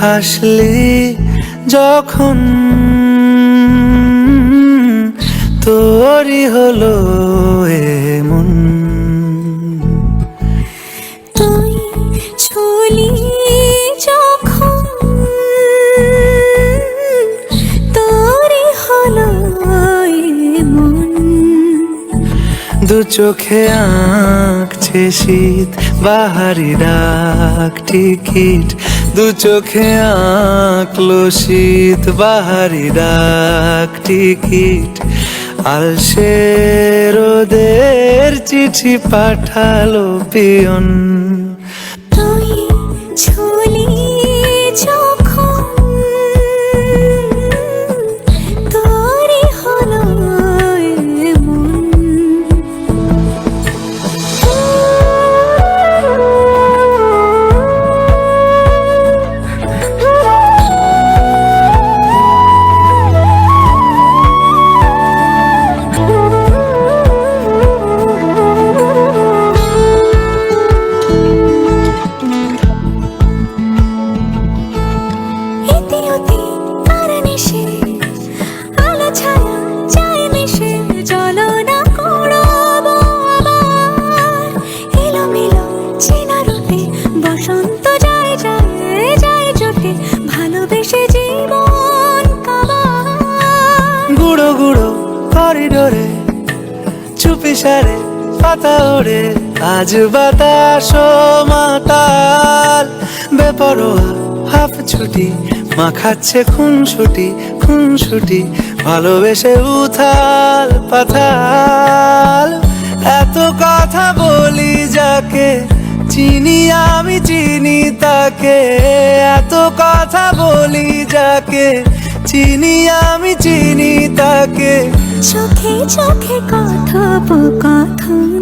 হাসলি যখন তোরই হলো এমন। তুই যখন তোরে হলো দু চোখে আঁকছে শীত বাহারি ডাক টিকিট দু চোখে আঁকলো শীত বাহারি ডাক টিকিট। আলসে রোদের চিঠি পাঠালো পিয়ন। তুই চেনা বসন্ত যায় যায় যায় জোটে ভালোবেসে জীবন গুঁড়ো গুঁড়ো করিডোরে, চুপি সারে পাতা ওড়ে। আজ বাতাস মাতাল, বেপরোয়া হাফ ছুটি মাখাচ্ছে খুন ছুটি খুন ছুটি ভালোবেসে উথাল পাথাল এত কথা বলি যাকে চিনি, আমি চিনি তাকে। এত কথা বলি যাকে। চিনি, আমি চিনি তাকে। চোখে চোখে কথোপকথন।